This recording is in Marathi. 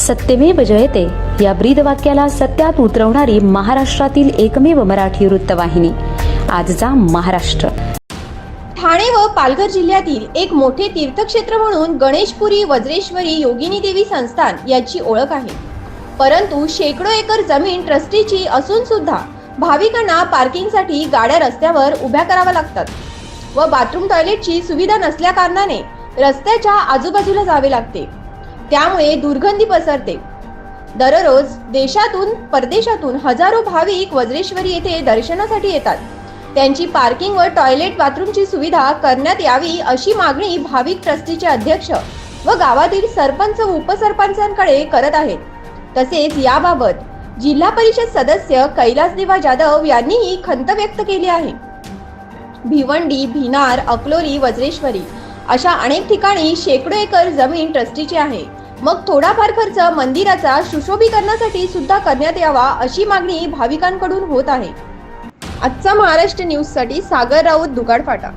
सत्यमेव जयते. या ब्रीदवाक्याला सत्यात उतरवणारी महाराष्ट्रातील एकमेव मराठी वृत्तवाहिनी. आजचा महाराष्ट्र. ठाणे व पालघर जिल्ह्यातील एक मोठे तीर्थक्षेत्र म्हणून गणेशपुरी वज्रेश्वरी योगिनी देवी संस्थान याची ओळख आहे. परंतु शेकडो एकर जमीन ट्रस्टीची असून सुद्धा भाविकांना पार्किंगसाठी गाड्या रस्त्यावर उभ्या कराव्या लागतात व बाथरूम टॉयलेटची सुविधा नसल्या कारणाने रस्त्याच्या आजूबाजूला जावे लागते. त्यामुळे दुर्गंधी पसरते. दररोज देशातून परदेशातून हजारो भाविक वज्रेश्वरी येथे दर्शनासाठी येतात. त्यांची पार्किंग व टॉयलेट बाथरूमची सुविधा करण्यात यावी अशी मागणी भाविक ट्रस्टीचे अध्यक्ष व गावातील सरपंच व उपसरपंचांकडे करत आहेत. तसेच याबाबत जिल्हा परिषद सदस्य कैलास देवा जाधव यांनीही खंत व्यक्त केली आहे. भिवंडी भिनार अकलोरी वज्रेश्वरी अशा अनेक ठिकाणी शेकडो एकर जमीन ट्रस्टीची आहे. मग थोडाफार खर्च मंदिराचा सुशोभीकरणासाठी सुद्धा करण्यात यावा अशी मागणी भाविकांकडून होत आहे. आजचा महाराष्ट्र न्यूजसाठी सागर राऊत दुगाड फाटा